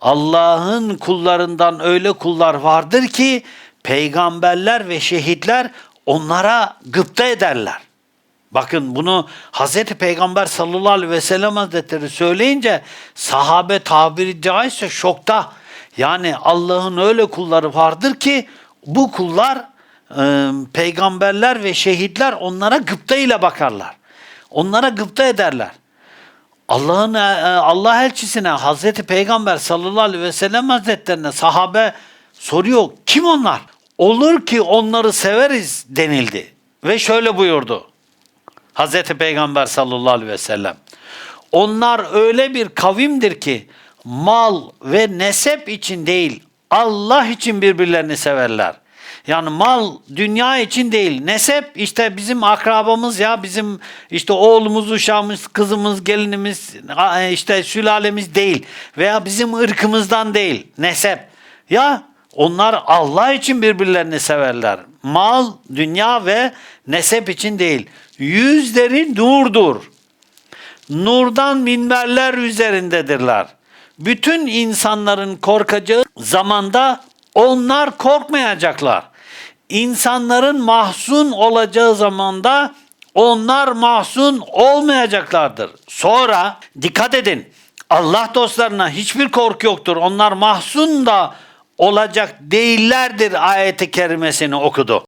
Allah'ın kullarından öyle kullar vardır ki peygamberler ve şehitler onlara gıpta ederler. Bakın bunu Hazreti Peygamber sallallahu aleyhi ve sellem hazretleri söyleyince sahabe tabiri caizse şokta. Yani Allah'ın öyle kulları vardır ki bu kullar e, peygamberler ve şehitler onlara gıpta ile bakarlar. Onlara gıpta ederler. Allah'ın e, Allah elçisine Hazreti Peygamber sallallahu aleyhi ve sellem hazretlerine sahabe soruyor kim onlar? Olur ki onları severiz denildi. Ve şöyle buyurdu. Hazreti Peygamber sallallahu aleyhi ve sellem. Onlar öyle bir kavimdir ki mal ve nesep için değil Allah için birbirlerini severler. Yani mal dünya için değil. Nesep işte bizim akrabamız ya bizim işte oğlumuz, uşağımız, kızımız, gelinimiz işte sülalemiz değil. Veya bizim ırkımızdan değil. Nesep. Ya onlar Allah için birbirlerini severler. Mal, dünya ve nesep için değil. Yüzleri nurdur. Nurdan minberler üzerindedirler. Bütün insanların korkacağı zamanda onlar korkmayacaklar. İnsanların mahzun olacağı zamanda onlar mahzun olmayacaklardır. Sonra dikkat edin. Allah dostlarına hiçbir korku yoktur. Onlar mahzun da olacak değillerdir ayeti kerimesini okudu.